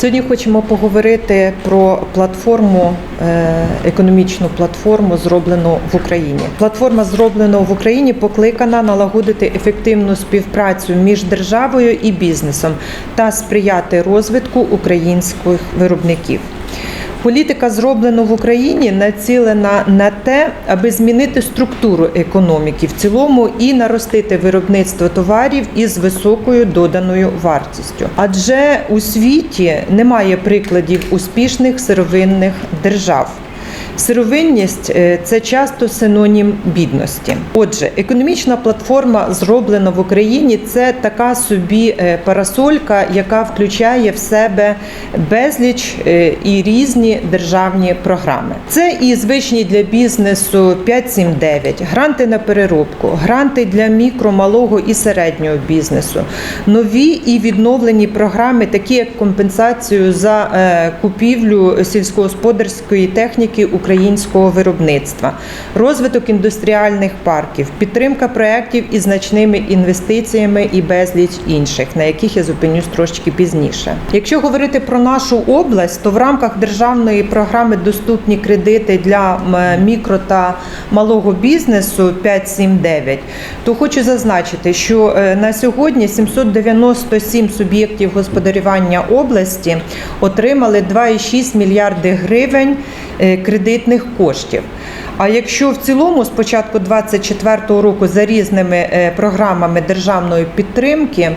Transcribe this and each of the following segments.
Сьогодні хочемо поговорити про платформу, е, економічну платформу, зроблену в Україні. Платформа зроблена в Україні покликана налагодити ефективну співпрацю між державою і бізнесом та сприяти розвитку українських виробників. Політика зроблена в Україні націлена на те, аби змінити структуру економіки в цілому і наростити виробництво товарів із високою доданою вартістю. Адже у світі немає прикладів успішних сировинних держав. Сировинність е, це часто синонім бідності. Отже, економічна платформа зроблена в Україні. Це така собі е, парасолька, яка включає в себе безліч е, і різні державні програми. Це і звичні для бізнесу 579, гранти на переробку, гранти для мікро, малого і середнього бізнесу, нові і відновлені програми, такі як компенсацію за купівлю сільськогосподарської техніки українського виробництва, розвиток індустріальних парків, підтримка проєктів із значними інвестиціями і безліч інших, на яких я зупинюсь трошки пізніше. Якщо говорити про нашу область, то в рамках державної програми доступні кредити для мікро та малого бізнесу 579, то хочу зазначити, що е, на сьогодні 797 суб'єктів господарювання області отримали 2,6 мільярди гривень е, кредитних коштів. А якщо в цілому з початку 2024 року за різними е, програмами державної підтримки,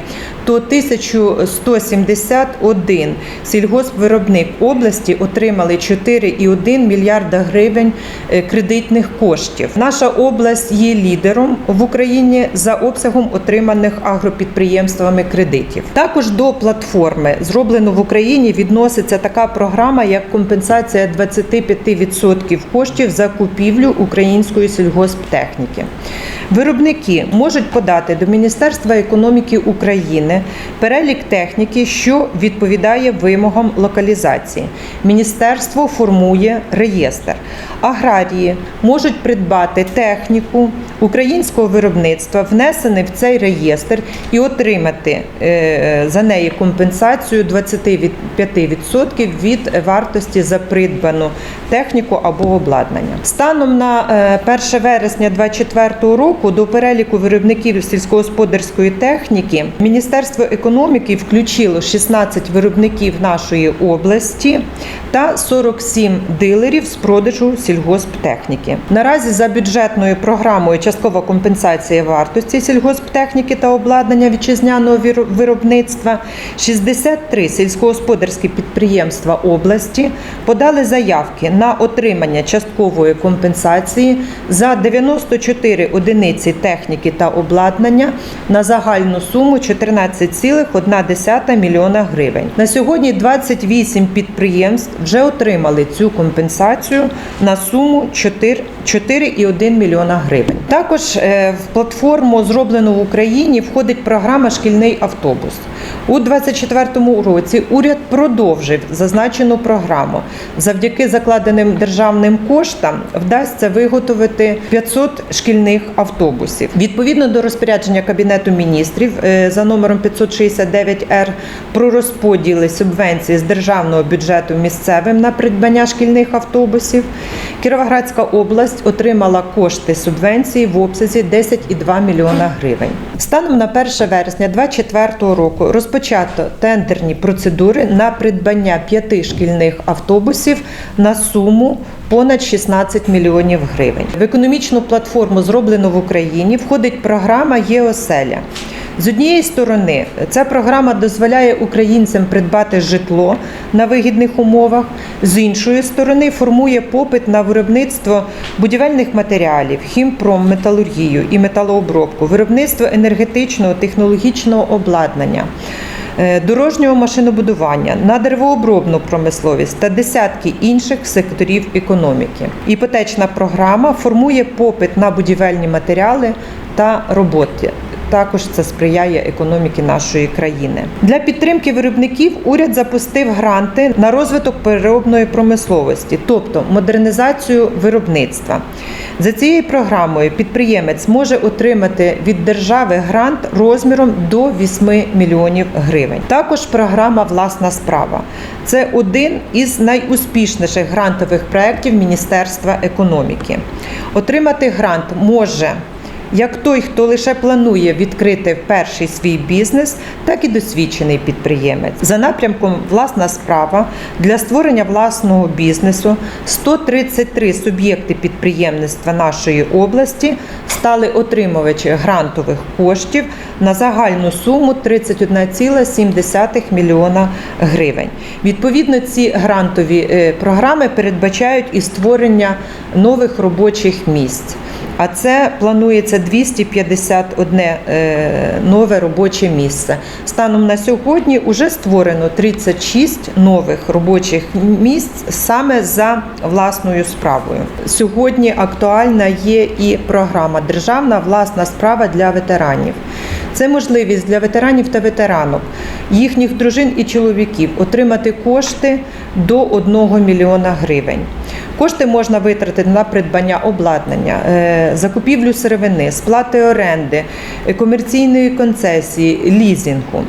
то 1171 сільгоспвиробник області отримали 4,1 мільярда гривень е, кредитних коштів. Наша область є лідером в Україні за обсягом отриманих агропідприємствами кредитів. Також до платформи зроблено в Україні відноситься така програма, як компенсація 25% коштів за купівлю української сільгосптехніки. Виробники можуть подати до Міністерства економіки України перелік техніки, що відповідає вимогам локалізації. Міністерство формує реєстр. Аграрії можуть придбати техніку українського виробництва, внесений в цей реєстр, і отримати е, за неї компенсацію 25% від вартості за придбану техніку або обладнання. Станом на е, 1 вересня 2024 року до переліку виробників сільськогосподарської техніки Міністерство економіки включило 16 виробників нашої області та 47 дилерів з продажу сільгосптехніки. Наразі за бюджетною програмою часткова компенсація вартості сільгосптехніки та обладнання вітчизняного виробництва 63 сільськогосподарські підприємства області подали заявки на отримання часткової компенсації за 94 одиниці техніки та обладнання на загальну суму 14,1 мільйона гривень. На сьогодні 28 підприємств вже отримали цю компенсацію на суму 4 4,1 мільйона гривень. Також е, в платформу зроблено в Україні входить програма Шкільний автобус. У 2024 році уряд продовжив зазначену програму. Завдяки закладеним державним коштам вдасться виготовити 500 шкільних автобусів. Відповідно до розпорядження Кабінету міністрів е, за номером 569-Р про розподіли субвенції з державного бюджету місцевим на придбання шкільних автобусів, Кіровоградська область отримала кошти субвенції в обсязі 10,2 мільйона гривень. Станом на 1 вересня 2024 року розпочато тендерні процедури на придбання п'яти шкільних автобусів на суму понад 16 мільйонів гривень. В економічну платформу зроблено в Україні входить програма «Єоселя». З однієї сторони, ця програма дозволяє українцям придбати житло на вигідних умовах, з іншої сторони, формує попит на виробництво будівельних матеріалів, хімпром, металургію і металообробку, виробництво енергетичного технологічного обладнання. е, Дорожнього машинобудування на деревообробну промисловість та десятки інших секторів економіки. Іпотечна програма формує попит на будівельні матеріали та роботи також це сприяє економіці нашої країни. Для підтримки виробників уряд запустив гранти на розвиток переробної промисловості, тобто модернізацію виробництва. За цією програмою підприємець може отримати від держави грант розміром до 8 мільйонів гривень. Також програма Власна справа це один із найуспішніших грантових проєктів Міністерства економіки. Отримати грант може як той, хто лише планує відкрити перший свій бізнес, так і досвідчений підприємець. За напрямком власна справа для створення власного бізнесу 133 суб'єкти підприємництва нашої області стали отримувачі грантових коштів на загальну суму 31,7 мільйона гривень. Відповідно, ці грантові е, програми передбачають і створення нових робочих місць. А це планується 251 е, нове робоче місце. Станом на сьогодні вже створено 36 нових робочих місць саме за власною справою. Сьогодні актуальна є і програма Державна власна справа для ветеранів. Це можливість для ветеранів та ветеранок, їхніх дружин і чоловіків отримати кошти до 1 мільйона гривень. Кошти можна витратити на придбання обладнання, е, закупівлю сировини, сплати оренди, е, комерційної концесії, лізінгу.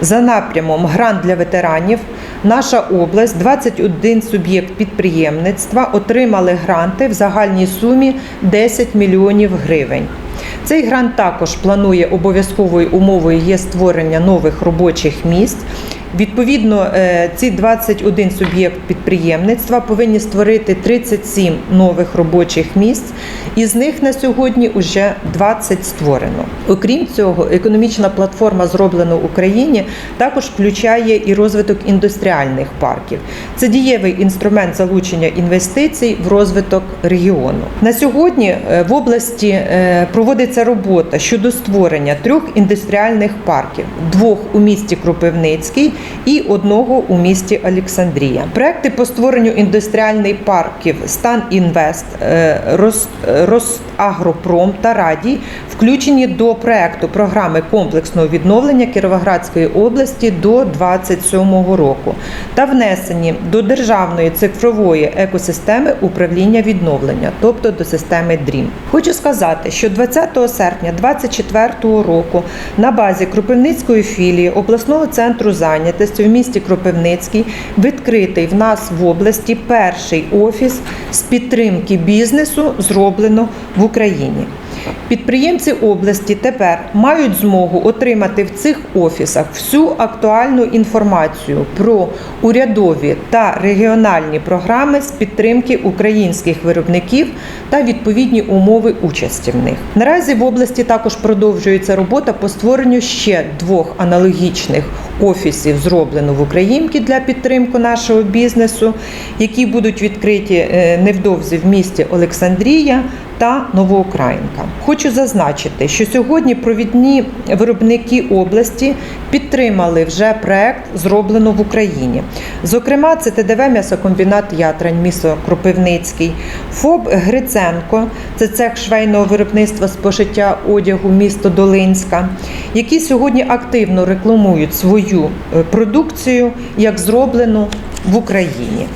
За напрямом грант для ветеранів наша область, 21 суб'єкт підприємництва отримали гранти в загальній сумі 10 мільйонів гривень. Цей грант також планує обов'язковою умовою є створення нових робочих місць. Відповідно, е, ці 21 суб'єкт підприємництва повинні створити 37 нових робочих місць, із них на сьогодні вже 20 створено. Окрім цього, економічна платформа зроблена в Україні також включає і розвиток індустріальних парків. Це дієвий інструмент залучення інвестицій в розвиток регіону. На сьогодні е, в області е, проводиться робота щодо створення трьох індустріальних парків: двох у місті Кропивницький і одного у місті Олександрія. Проекти по створенню індустріальних парків Стан Інвест, е, е, Росагропром та Радій включені до проекту програми комплексного відновлення Кіровоградської області до 2027 року та внесені до державної цифрової екосистеми управління відновлення, тобто до системи DREAM. Хочу сказати, що 20 серпня 2024 року на базі Кропивницької філії обласного центру зайнятості в місті Кропивницький відкритий в нас в області перший офіс з підтримки бізнесу зроблено в Україні. Підприємці області тепер мають змогу отримати в цих офісах всю актуальну інформацію про урядові та регіональні програми з підтримки українських виробників та відповідні умови участі в них. Наразі в області також продовжується робота по створенню ще двох аналогічних офісів, зроблено в Українці для підтримки нашого бізнесу, які будуть відкриті е, невдовзі в місті Олександрія та Новоукраїнка. Хочу зазначити, що сьогодні провідні виробники області підтримали вже проект зроблено в Україні. Зокрема, це ТДВ м'ясокомбінат Ятрань, місто Кропивницький, ФОБ Гриценко, це цех швейного виробництва з пошиття одягу місто Долинська, які сьогодні активно рекламують свою е, продукцію як зроблено в Україні.